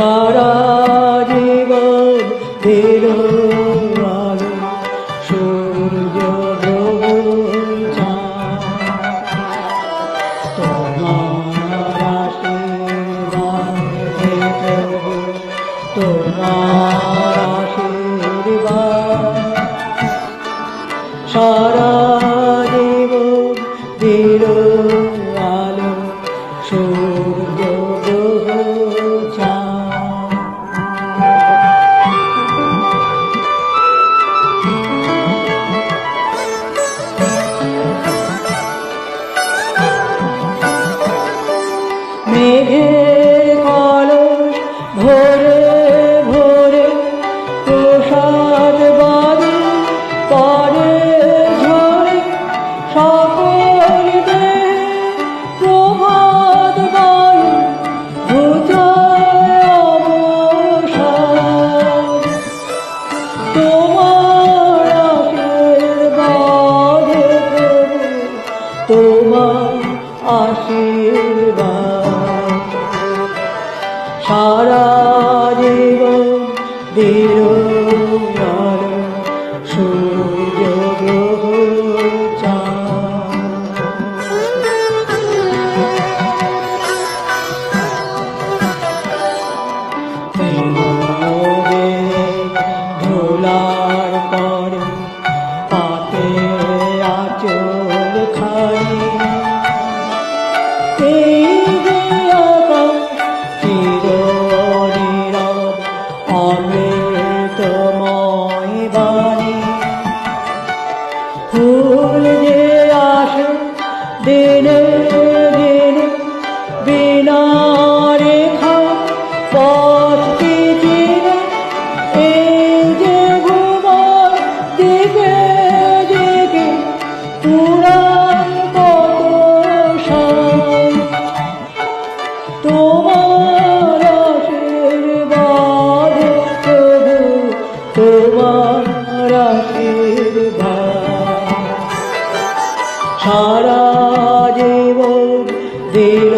সারা জীবন দিল আলো সূর্য তোমার আশীর্বাদ সারা জীবন দিল মেঘের কলস ভোরে ভোরে প্রসাদ বাড়ি পরে ঝরে সকল দেহে প্রভাত অবসাদ। তোমার তোমার আশীর্বাদ। সারা জীবন দিল আলো তো তোমার আশীর্বাদ। সারা জীবন দিল